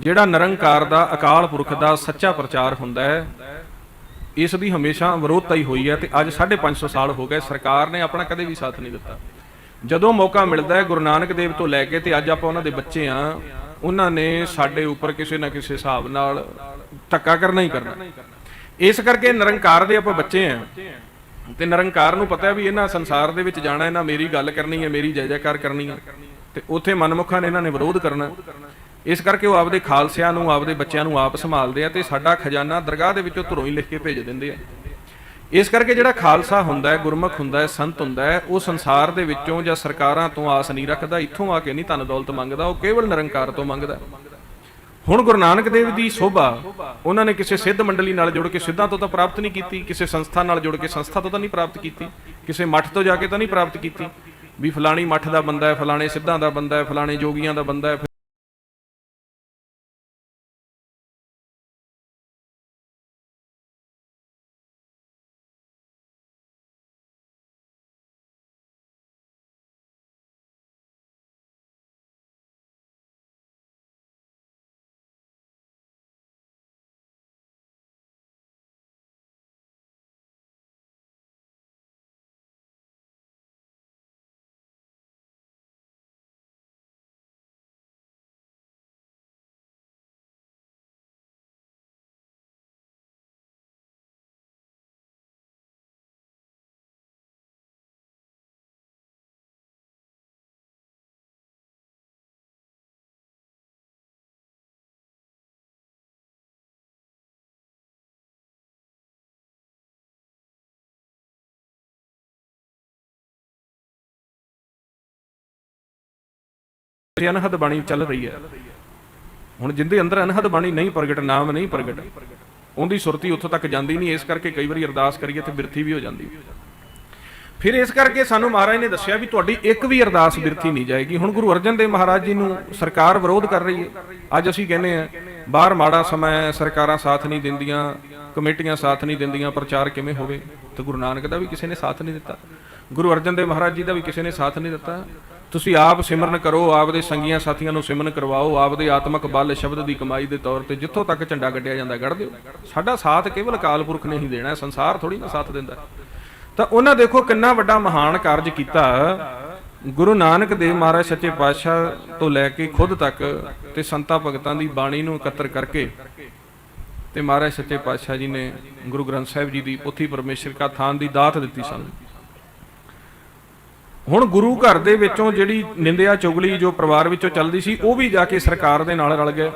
ਜਿਹੜਾ ਨਿਰੰਕਾਰ ਦਾ ਅਕਾਲ ਪੁਰਖ ਦਾ ਸੱਚਾ ਪ੍ਰਚਾਰ ਹੁੰਦਾ ਹੈ, ਇਸ ਦੀ ਹਮੇਸ਼ਾ ਵਿਰੋਧਤਾ ਹੀ ਹੋਈ ਹੈ ਤੇ ਅੱਜ 550 ਸਾਲ ਹੋ ਗਏ, ਸਰਕਾਰ ਨੇ ਆਪਣਾ ਕਦੇ ਵੀ ਸਾਥ ਨਹੀਂ ਦਿੱਤਾ। ਜਦੋਂ ਮੌਕਾ ਮਿਲਦਾ ਹੈ ਗੁਰੂ ਨਾਨਕ ਦੇਵ ਤੋਂ ਲੈ ਕੇ ਤੇ ਅੱਜ ਆਪਾਂ ਉਹਨਾਂ ਦੇ ਬੱਚੇ ਆ ਉਹਨਾਂ ਨੇ ਸਾਡੇ ਉੱਪਰ ਕਿਸੇ ਨਾ ਕਿਸੇ ਹਿਸਾਬ ਨਾਲ ਧੱਕਾ ਕਰਨਾ ਹੀ ਕਰਨਾ। ਇਸ ਕਰਕੇ ਨਿਰੰਕਾਰ ਦੇ ਆਪਾਂ ਬੱਚੇ ਆ ਤੇ ਨਿਰੰਕਾਰ ਨੂੰ ਪਤਾ ਵੀ ਇਹਨਾਂ ਸੰਸਾਰ ਦੇ ਵਿੱਚ ਜਾਣਾ, ਇਹਨਾਂ ਮੇਰੀ ਗੱਲ ਕਰਨੀ ਹੈ, ਮੇਰੀ ਜੈ ਜੈਕਾਰ ਕਰਨੀ ਹੈ ਤੇ ਉੱਥੇ ਮਨਮੁਖਾਂ ਨੇ ਇਹਨਾਂ ਨੇ ਵਿਰੋਧ ਕਰਨਾ। ਇਸ ਕਰਕੇ ਉਹ ਆਪਦੇ ਖਾਲਸਿਆਂ ਨੂੰ, ਆਪਦੇ ਬੱਚਿਆਂ ਨੂੰ ਆਪ ਸੰਭਾਲਦੇ ਆ ਤੇ ਸਾਡਾ ਖਜ਼ਾਨਾ ਦਰਗਾਹ ਦੇ ਵਿੱਚੋਂ ਧਰੋਂ ਹੀ ਲਿਖ ਕੇ ਭੇਜ ਦਿੰਦੇ ਆ। ਇਸ ਕਰਕੇ ਜਿਹੜਾ ਖਾਲਸਾ ਹੁੰਦਾ ਹੈ, ਗੁਰਮੁਖ ਹੁੰਦਾ ਹੈ, ਸੰਤ ਹੁੰਦਾ ਹੈ, ਉਹ ਸੰਸਾਰ ਦੇ ਵਿੱਚੋਂ ਜਾਂ ਸਰਕਾਰਾਂ ਤੋਂ ਆਸ ਨਹੀਂ ਰੱਖਦਾ, ਇੱਥੋਂ ਆ ਕੇ ਨਹੀਂ ਧਨ ਦੌਲਤ ਮੰਗਦਾ, ਉਹ ਕੇਵਲ ਨਿਰੰਕਾਰ ਤੋਂ ਮੰਗਦਾ ਹੁਣ ਗੁਰੂ ਨਾਨਕ ਦੇਵ ਦੀ ਸੋਭਾ, ਉਹਨਾਂ ਨੇ ਕਿਸੇ ਸਿੱਧ ਮੰਡਲੀ ਨਾਲ ਜੁੜ ਕੇ ਸਿੱਧਾਂ ਤੋਂ ਤਾਂ ਪ੍ਰਾਪਤ ਨਹੀਂ ਕੀਤੀ, ਕਿਸੇ ਸੰਸਥਾ ਨਾਲ ਜੁੜ ਕੇ ਸੰਸਥਾ ਤੋਂ ਤਾਂ ਨਹੀਂ ਪ੍ਰਾਪਤ ਕੀਤੀ, ਕਿਸੇ ਮੱਠ ਤੋਂ ਜਾ ਕੇ ਤਾਂ ਨਹੀਂ ਪ੍ਰਾਪਤ ਕੀਤੀ, ਵੀ ਫਲਾਣੀ ਮੱਠ ਦਾ ਬੰਦਾ ਹੈ, ਫਲਾਣੇ ਸਿੱਧਾਂ ਦਾ ਬੰਦਾ ਹੈ, ਫਲਾਣੇ ਜੋਗੀਆਂ ਦਾ ਬੰਦਾ ਹੈ ਤੇ ਅਨਹਦ ਬਾਣੀ ਚੱਲ ਰਹੀ ਹੈ। ਹੁਣ ਜਿੰਦੇ ਅੰਦਰ ਅਨਹਦ ਬਾਣੀ ਨਹੀਂ ਪ੍ਰਗਟ, ਨਾਮ ਨਹੀਂ ਪ੍ਰਗਟ, ਉਹਦੀ ਸੁਰਤੀ ਉੱਥੋਂ ਤੱਕ ਜਾਂਦੀ ਨਹੀਂ, ਇਸ ਕਰਕੇ ਕਈ ਵਾਰੀ ਅਰਦਾਸ ਕਰੀਏ ਤੇ ਬਿਰਥੀ ਵੀ ਹੋ ਜਾਂਦੀ। ਫਿਰ ਇਸ ਕਰਕੇ ਸਾਨੂੰ ਮਹਾਰਾਜ ਨੇ ਦੱਸਿਆ ਵੀ ਤੁਹਾਡੀ ਇੱਕ ਵੀ ਅਰਦਾਸ ਬਿਰਥੀ ਨਹੀਂ ਜਾਏਗੀ। ਹੁਣ ਗੁਰੂ ਅਰਜਨ ਦੇਵ ਮਹਾਰਾਜ ਜੀ ਨੂੰ ਸਰਕਾਰ ਵਿਰੋਧ ਕਰ ਰਹੀ ਹੈ। ਅੱਜ ਅਸੀਂ ਕਹਿੰਦੇ ਆ ਬਾਹਰ ਮਾੜਾ ਸਮਾਂ ਹੈ, ਸਰਕਾਰਾਂ ਸਾਥ ਨਹੀਂ ਦਿੰਦੀਆਂ, ਕਮੇਟੀਆਂ ਸਾਥ ਨਹੀਂ ਦਿੰਦੀਆਂ, ਪ੍ਰਚਾਰ ਕਿਵੇਂ ਹੋਵੇ? ਤੇ ਗੁਰੂ ਨਾਨਕ ਦਾ ਵੀ ਕਿਸੇ ਨੇ ਸਾਥ ਨਹੀਂ ਦਿੱਤਾ। ਗੁਰੂ ਅਰਜਨ ਦੇਵ ਮਹਾਰਾਜ ਜੀ ਦਾ ਵੀ ਕਿਸੇ ਨੇ ਸਾਥ ਨਹੀਂ ਦਿੱਤਾ। ਤੁਸੀਂ ਆਪ ਸਿਮਰਨ ਕਰੋ, ਆਪਦੇ ਸੰਗੀਆਂ ਸਾਥੀਆਂ ਨੂੰ ਸਿਮਰਨ ਕਰਵਾਓ, ਆਪਦੇ ਆਤਮਿਕ ਬਲ ਸ਼ਬਦ ਦੀ ਕਮਾਈ ਦੇ ਤੌਰ ਤੇ ਜਿੱਥੋਂ ਤੱਕ ਝੰਡਾ ਗੱਡਿਆ ਜਾਂਦਾ ਗੱਡ ਦਿਓ। ਸਾਡਾ ਸਾਥ ਕੇਵਲ ਅਕਾਲ ਪੁਰਖ ਨੇ ਹੀ ਦੇਣਾ ਸੰਸਾਰ ਥੋੜੀ ਨਾ ਸਾਥ ਦਿੰਦਾ। ਤਾਂ ਉਹਨਾਂ ਦੇਖੋ ਕਿੰਨਾ ਵੱਡਾ ਮਹਾਨ ਕਾਰਜ ਕੀਤਾ। ਗੁਰੂ ਨਾਨਕ ਦੇਵ ਮਹਾਰਾਜ ਸੱਚੇ ਪਾਤਸ਼ਾਹ ਤੋਂ ਲੈ ਕੇ ਖੁਦ ਤੱਕ ਤੇ ਸੰਤਾਂ ਭਗਤਾਂ ਦੀ ਬਾਣੀ ਨੂੰ ਇਕੱਤਰ ਕਰਕੇ ਤੇ ਮਹਾਰਾਜ ਸੱਚੇ ਪਾਤਸ਼ਾਹ ਜੀ ਨੇ ਗੁਰੂ ਗ੍ਰੰਥ ਸਾਹਿਬ ਜੀ ਦੀ ਪੋਥੀ ਪਰਮੇਸ਼ਰ ਕਾ ਥਾਨ ਦੀ ਦਾਤ ਦਿੱਤੀ ਸਾਨੂੰ। ਹੁਣ ਗੁਰੂ ਘਰ ਦੇ ਵਿੱਚੋਂ ਜਿਹੜੀ ਨਿੰਦਿਆ ਚੁਗਲੀ ਜੋ ਪਰਿਵਾਰ ਵਿੱਚੋਂ ਚੱਲਦੀ ਸੀ, ਉਹ ਵੀ ਜਾ ਕੇ ਸਰਕਾਰ ਦੇ ਨਾਲ ਰਲ ਗਏ।